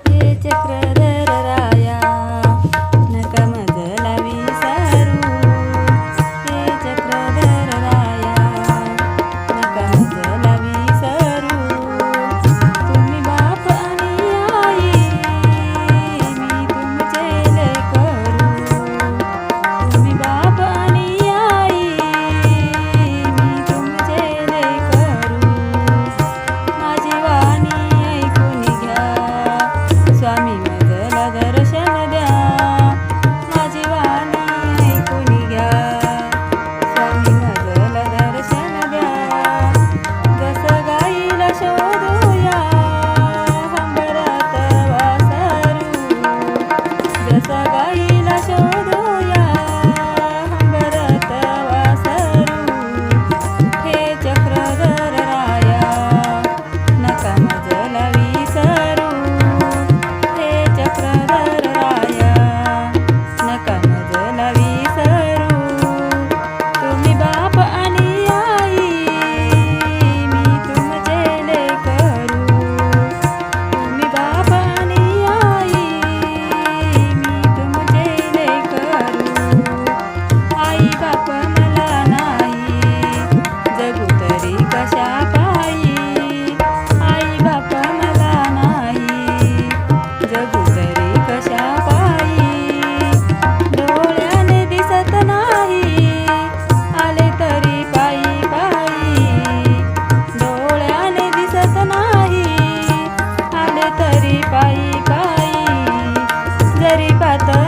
चक्र पायी पायी जरी पात